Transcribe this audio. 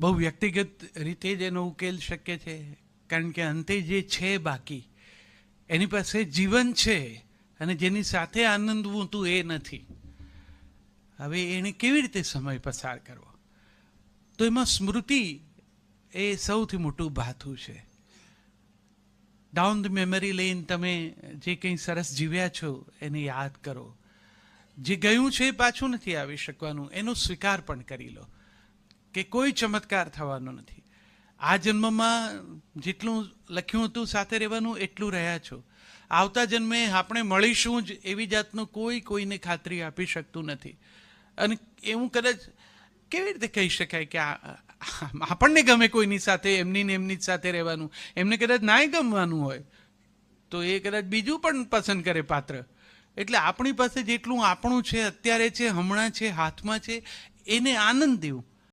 બહુ વ્યક્તિગત રીતે જ એનો ઉકેલ શક્ય છે. કારણ કે અંતે જે છે બાકી, એની પાસે જીવન છે અને જેની સાથે આનંદવું તું એ નથી. હવે એને કેવી રીતે સમય પસાર કરવો? તો એમાં સ્મૃતિ એ સૌથી મોટું ભાથું છે. ડાઉન ધ મેમરી લઈને તમે જે કંઈ સરસ જીવ્યા છો એને યાદ કરો. જે ગયું છે એ પાછું નથી આવી શકવાનું, એનો સ્વીકાર પણ કરી લો. કે કોઈ ચમત્કાર થવાનો નથી. આ જન્મમાં જેટલું લખ્યું હતું, સાથે રહેવાનું એટલું રહ્યા છો. આવતા જન્મે આપણે મળીશું જ એવી જાતનું કોઈ કોઈને ખાતરી આપી શકતું નથી. અને એવું કદાચ કેવી રીતે કહી શકાય કે આપણને ગમે કોઈની સાથે, એમની ને એમની જ સાથે રહેવાનું. એમને કદાચ નાય ગમવાનું હોય, તો એ કદાચ બીજું પણ પસંદ કરે પાત્ર. એટલે આપણી પાસે જેટલું આપણું છે, અત્યારે છે, હમણાં છે, હાથમાં છે, એને આનંદ દેવું.